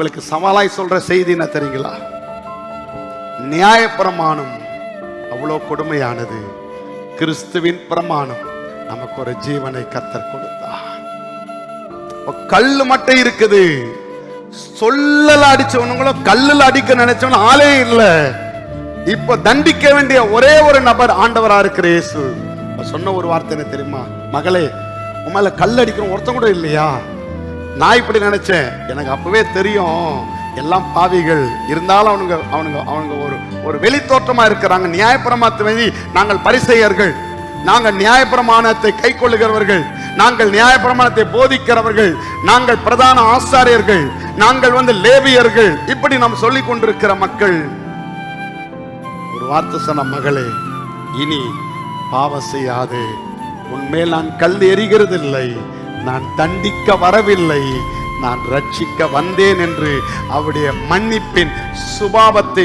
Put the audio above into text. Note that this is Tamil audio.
உங்களுக்கு சவாலாய் சொல்ற செய்தி என்ன தெரியுங்களா? நியாய பிரமாணம் அவ்வளோ கொடுமையானது. கிறிஸ்துவின் பிரமாணம் நமக்கு ஒரு ஜீவனை கத்தர் கொடுத்தா கல்லு மட்டும் இருக்குது. சொல்லல அடிச்சவனுங்களும் கல்லுல அடிக்க நினைச்சவன் ஆளே இல்ல. இப்ப தண்டிக்க வேண்டிய ஒரே ஒரு நபர் ஆண்டவரா இருக்கிற இயேசு. சொன்ன ஒரு வார்த்தை என்ன தெரியுமா? மகளே உன் மேல கல் அடிக்கிற ஒருத்தன் கூட இல்லையா? நான் இப்படி நினைச்சேன். எனக்கு அப்பவே தெரியும். எல்லாம் பாவிகள். இருந்தாலும் அவனுங்க அவனுங்க அவனுங்க ஒரு ஒரு வெளித்தோற்றமா இருக்கிறாங்க. நியாயப்பிரமாத்து வேண்டி நாங்கள் பரிசெயர்கள். நாங்கள் நியாயப்பிரமாணத்தை கை கொள்ளுகிறவர்கள். நாங்கள் நியாயப்பிரமாணத்தை போதிக்கிறவர்கள். நாங்கள் பிரதான ஆசாரியர்கள். நாங்கள் வந்து லேபியர்கள் இப்படி நாம் சொல்லிக் கொண்டிருக்கிற மக்கள். ஒரு வார்த்தை சொன்ன மகளே இனி பாவம் செய்யாது. உன்மேல் நான் கல் எறிகிறதில்லை. நான் தண்டிக்க வரவில்லை. நான் ரட்சிக்க வந்தேன் என்று அவருடைய மன்னிப்பின் சுபாவத்தை